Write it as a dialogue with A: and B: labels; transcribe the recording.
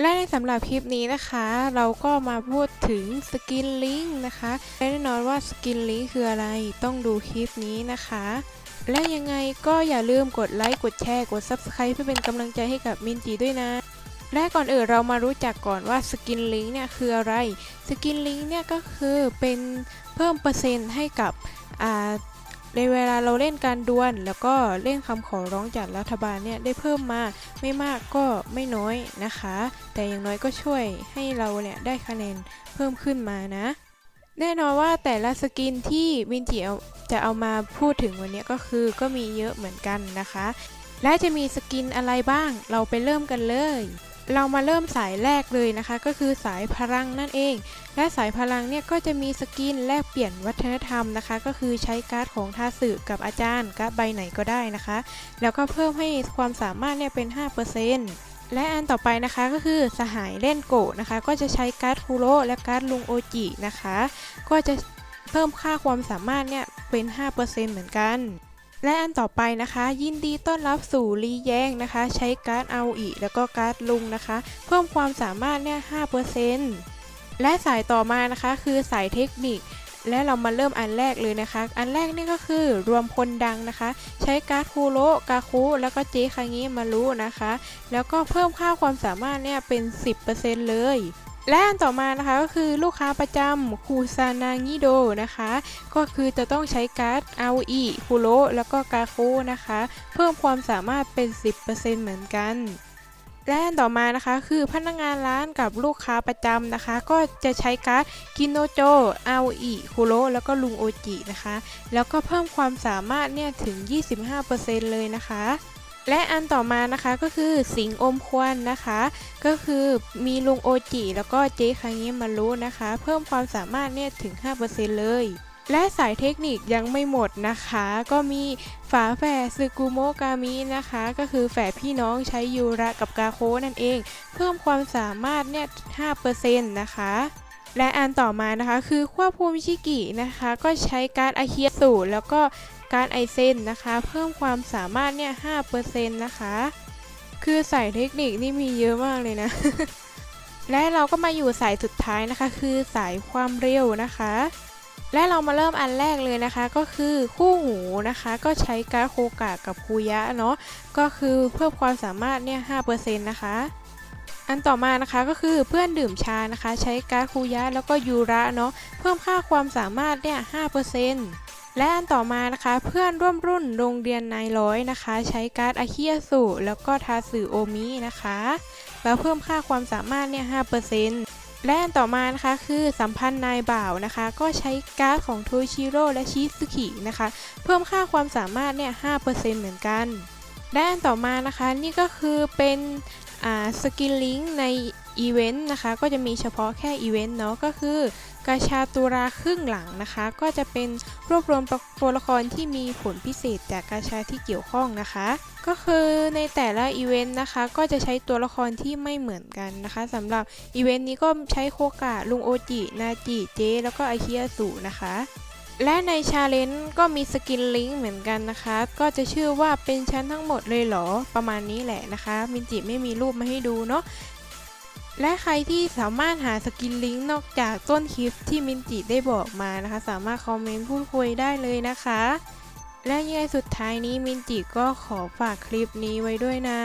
A: และในสำหรับคลิปนี้นะคะ เราก็มาพูดถึงสกินลิงก์นะคะและแน่นอนว่าสกินลิงก์คืออะไรต้องดูคลิปนี้นะคะ และยังไงก็อย่าลืมกดไลค์กดแชร์กด Subscribe เพื่อเป็นกำลังใจให้กับมินจีด้วยนะ และก่อนอื่นเรามารู้จักก่อนว่าสกินลิงก์เนี่ยคืออะไร สกินลิงก์เนี่ยก็คือเป็นเพิ่มเปอร์เซ็นต์ให้กับอ่า ในเวลาเราเล่นการดวลแล้วก็เล่นคำขอร้องจากรัฐบาลเนี่ยได้เพิ่มมาไม่มากก็ไม่น้อยนะคะ แต่อย่างน้อยก็ช่วยให้เราเนี่ยได้คะแนนเพิ่มขึ้นมานะ แน่นอนว่าแต่ละสกินที่วินจิจะเอามาพูดถึงวันนี้ก็คือก็มีเยอะเหมือนกันนะคะ และจะมีสกินอะไรบ้างเราไปเริ่มกันเลย เรามาเริ่มสายแรกเลยนะคะ ก็คือสายพลังนั่นเอง และสายพลังเนี่ยก็จะมีสกินแลกเปลี่ยนวัฒนธรรมนะคะ ก็คือใช้การ์ดของทาสึกับอาจารย์การ์ดใบไหนก็ได้นะคะ แล้วก็เพิ่มให้ความสามารถเนี่ยเป็น 5%และอันต่อไปนะคะก็คือสหายเล่นโกะนะคะ ก็จะใช้การ์ดคูโรและการ์ดลุงโอจินะคะ ก็จะเพิ่มค่าความสามารถเนี่ยเป็น 5%เหมือนกัน และอันต่อไปนะคะ ยินดีต้อนรับสู่รีแย้งนะคะ ใช้การ์ดเอาอีแล้วก็การ์ดลุงนะคะ เพิ่มความสามารถเนี่ย5%และสายต่อมานะคะคือสายเทคนิค และเรามาเริ่มอันแรกเลยนะคะ อันแรกนี่ก็คือรวมพลดังนะคะ ใช้การ์ดคูโรกาคุแล้วก็เจคางิมารุนะคะ แล้วก็เพิ่มค่าความสามารถเนี่ยเป็น 10%เลย และอันต่อมานะคะก็คือลูกค้าประจำคูซานางิโดนะคะ ก็คือจะต้องใช้การ์ดเอาอีคูโรแล้วก็กาคุนะคะ เพิ่มความสามารถเป็น 10%เหมือนกันและอันต่อมานะคะคือพนักงานร้านกับลูกค้าประจำนะคะ ก็จะใช้การ์ดกินโนโจอาอีคุโรแล้วก็ลุงโอจินะคะ แล้วก็เพิ่มความสามารถเนี่ยถึง 25%เลยนะคะ และอันต่อมานะคะก็คือสิงอมควันนะคะ ก็คือมีลุงโอจิแล้วก็เจคางิมารุนะคะ เพิ่มความสามารถเนี่ยถึง 5%เลยและสายเทคนิคยังไม่หมดนะคะ ก็มีฝาแฝดซึกุโมกามินะคะ ก็คือแฝดพี่น้องใช้ยูระกับกาโคนั่นเอง เพิ่มความสามารถเนี่ย 5%นะคะ และอันต่อมานะคะคือควบคุมชิกินะคะ ก็ใช้การดอาเคียสูแล้วก็ การดไอเซนนะคะ เพิ่มความสามารถเนี่ย5%นะคะ คือสายเทคนิคนี่มีเยอะมากเลยนะ และเราก็มาอยู่สายสุดท้ายนะคะ คือสายความเร็วนะคะ และเรามาเริ่มอันแรกเลยนะคะ ก็คือคู่หูนะคะ ก็ใช้การดโคกะกับคูยะเนาะ ก็คือเพิ่มความสามารถเนี่ย5%นะคะอันต่อมานะคะก็คือเพื่อนดื่มชานะคะ ใช้การคูยะแล้วก็ยูระเนาะเพิ่มค่าความสามารถเนี่ย5% และอันต่อมานะคะเพื่อนร่วมรุ่นโรงเรียนนายร้อยนะคะ ใช้การ์ดอาคิยาสุแล้วก็ทาสึโอมินะคะ แล้วเพิ่มค่าความสามารถเนี่ย5%และอันต่อมานะคะคือสัมพันธ์นายบ่าวนะคะ ก็ใช้การ์ดของโทชิโร่และชิซุกินะคะ เพิ่มค่าความสามารถเนี่ย5%เหมือนกันและอันต่อมานะคะนี่ก็คือเป็นสกิลลิงในอีเวนต์นะคะก็จะมีเฉพาะแค่อีเวนต์เนาะก็คือกาชาตุราครึ่งหลังนะคะ ก็จะเป็นรวบรวมตัวละครที่มีผลพิเศษจากกาชาที่เกี่ยวข้องนะคะ ก็คือในแต่ละอีเวนต์นะคะ ก็จะใช้ตัวละครที่ไม่เหมือนกันนะคะสำหรับอีเวนต์นี้ก็ใช้โคกะลุงโอจิ นาจิ เจ แล้วก็อาคิยาสุนะคะและในชาเลนจ์ก็มีสกินลิงก์เหมือนกันนะคะ ก็จะชื่อว่าเป็นชั้นทั้งหมดเลยเหรอ ประมาณนี้แหละนะคะ มินจิไม่มีรูปมาให้ดูเนาะ และใครที่สามารถหาสกินลิงก์นอกจากต้นคลิปที่มินจิได้บอกมานะคะ สามารถคอมเมนต์พูดคุยได้เลยนะคะ และยังไงสุดท้ายนี้มินจิก็ขอฝากคลิปนี้ไว้ด้วยนะ